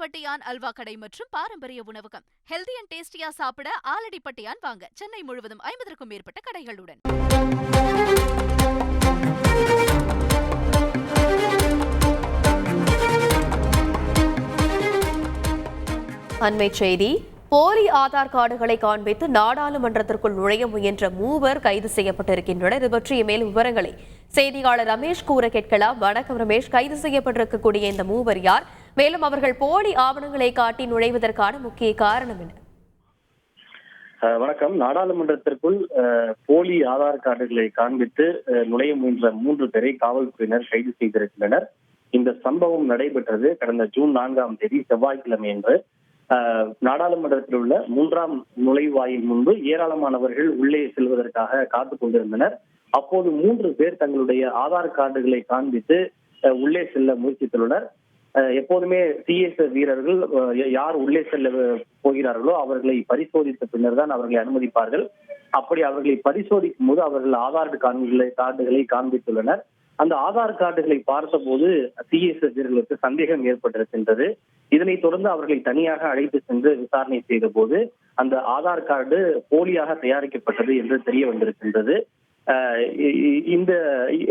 ஆலடிப்பட்டியான் அல்வா கடை மற்றும் பாரம்பரிய உணவகம். ஹெல்தி அண்ட் டேஸ்டியா சாப்பிட ஆலடிப்பட்டியான் வாங்க. சென்னை முழுவதும் ஐம்பதற்கும் மேற்பட்ட கடைகளுடன். அண்மை செய்தி போலி ஆதார் கார்டுகளை காண்பித்து நாடாளுமன்றத்திற்குள் நுழைய முயன்ற மூவர் கைது செய்யப்பட்டிருக்கின்றனர். இது பற்றிய மேலும் விவரங்களை செய்தியாளர் ரமேஷ் கூற கேட்கலாம். வணக்கம் ரமேஷ். கைது செய்யப்பட்டிருக்கக்கூடிய இந்த மூவர் யார்? மேலும் அவர்கள் போலி ஆவணங்களை காட்டி நுழைவதற்கான முக்கிய காரணம் என்ன? வணக்கம். நாடாளுமன்றத்திற்குள் போலி ஆதார் கார்டுகளை காண்பித்து நுழைய முயன்ற மூன்று பேரை காவல்துறையினர் கைது செய்திருக்கின்றனர். இந்த சம்பவம் நடைபெற்றது கடந்த ஜூன் நான்காம் தேதி செவ்வாய்க்கிழமை அன்று நாடாளுமன்றத்தில் உள்ள மூன்றாம் நுழைவாயில் முன்பு ஏராளமானவர்கள் உள்ளே செல்வதற்காக காத்துக் கொண்டிருந்தனர். அப்போது மூன்று பேர் தங்களுடைய ஆதார் கார்டுகளை காண்பித்து அஹ், உள்ளே செல்ல முயற்சித்துள்ளனர். எப்போதுமே சிஎஸ் வீரர்கள் யார் உள்ளே செல்ல போகிறார்களோ அவர்களை பரிசோதித்த பின்னர் தான் அவர்களை அனுமதிப்பார்கள். அப்படி அவர்களை பரிசோதிக்கும் போது அவர்கள் ஆதார் கார்டுகளை கார்டுகளை காண்பித்துள்ளனர். அந்த ஆதார் கார்டுகளை பார்த்தபோது சிஎஸ் வீரர்களுக்கு சந்தேகம் ஏற்பட்டிருக்கின்றது இதனைத் தொடர்ந்து அவர்களை தனியாக அழைத்து சென்று விசாரணை செய்த போது அந்த ஆதார் கார்டு போலியாக தயாரிக்கப்பட்டது என்று தெரிய வந்திருக்கின்றது. இந்த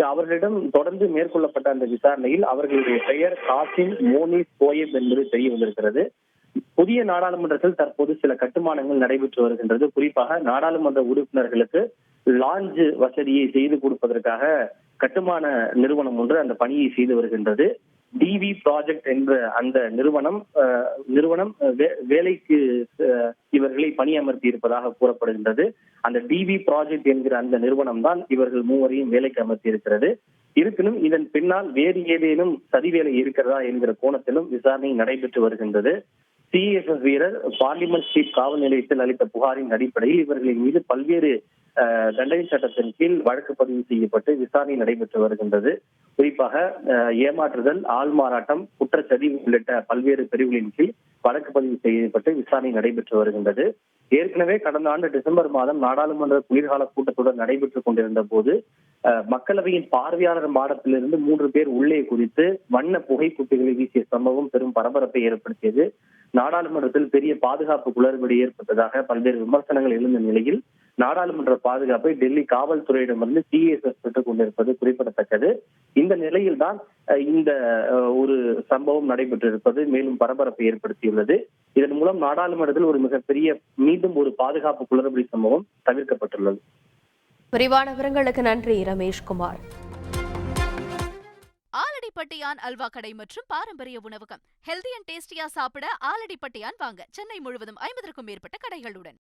அவர்களிடம் தொடர்ந்து மேற்கொள்ளப்பட்ட அந்த விசாரணையில் அவர்களுடைய பெயர் காசிம் மோனிஸ் கோயப் என்பது தெரிய வந்திருக்கிறது. புதிய நாடாளுமன்றத்தில் தற்போது சில கட்டுமானங்கள் நடைபெற்று வருகின்றது. குறிப்பாக நாடாளுமன்ற உறுப்பினர்களுக்கு லாஞ்ச் வசதியை செய்து கொடுப்பதற்காக கட்டுமான நிறுவனம் ஒன்று அந்த பணியை செய்து வருகின்றது. டிவி ப்ராஜெக்ட் என்ற அந்த நிறுவனம் நிறுவனம் வேலைக்கு இவர்களை பணியமர்த்தி இருப்பதாக கூறப்படுகின்றது. அந்த டிவி ப்ராஜெக்ட் என்கிற அந்த நிறுவனம் தான் இவர்கள் மூவரையும் வேலைக்கு அமர்த்தி இருக்கிறது. இருப்பினும் இதன் பின்னால் வேறு ஏதேனும் சதிவேலை இருக்கிறதா என்கிற கோணத்திலும் விசாரணை நடைபெற்று வருகின்றது. சிஎஸ்எஸ் வீரர் பார்லிமெண்ட் ஸ்ட்ரீட் காவல் நிலையத்தில் அளித்த புகாரின் அடிப்படையில் இவர்களின் மீது பல்வேறு தண்டனை சட்டத்தின் கீழ் வழக்கு பதிவு செய்யப்பட்டு விசாரணை நடைபெற்று வருகின்றது. குறிப்பாக ஏமாற்றுதல் ஆள் மாறாட்டம் குற்றச்சதி உள்ளிட்ட பல்வேறு பிரிவுகளின் கீழ் வழக்கு பதிவு செய்யப்பட்டு விசாரணை நடைபெற்று வருகின்றது. ஏற்கனவே கடந்த ஆண்டு டிசம்பர் மாதம் நாடாளுமன்ற குளிர்கால கூட்டத்தொடர் நடைபெற்றுக் கொண்டிருந்த போது அஹ், மக்களவையின் பார்வையாளர் மாடத்திலிருந்து மூன்று பேர் உள்ளே குறித்து வண்ண புகைக்குட்டிகளை வீசிய சம்பவம் பெரும் பரபரப்பை ஏற்படுத்தியது. நாடாளுமன்றத்தில் பெரிய பாதுகாப்பு குளறுபடி ஏற்பட்டதாக பல்வேறு விமர்சனங்கள் எழுந்த நிலையில் நாடாளுமன்ற பாதுகாப்பை டெல்லி காவல்துறையிடமிருந்து சிஎஸ்எஸ் பெற்றுக் கொண்டிருப்பது குறிப்பிடத்தக்கது. இந்த நிலையில்தான் அஹ், இந்த ஒரு சம்பவம் நடைபெற்றிருப்பது மேலும் பரபரப்பை ஏற்படுத்தியுள்ளது. இதன் மூலம் நாடாளுமன்றத்தில் ஒரு மிகப்பெரிய மீண்டும் ஒரு பாதுகாப்பு குளறுபடி சம்பவம் தவிர்க்கப்பட்டுள்ளது. விரிவான விவரங்களுக்கு நன்றி ரமேஷ்குமார். ஆலடிப்பட்டியான் அல்வா கடை மற்றும் பாரம்பரிய உணவகம். ஹெல்தி அண்ட் டேஸ்டியா சாப்பிட ஆலடிப்பட்டியான் வாங்க. சென்னை முழுவதும் ஐம்பதற்கும் மேற்பட்ட கடைகளுடன்.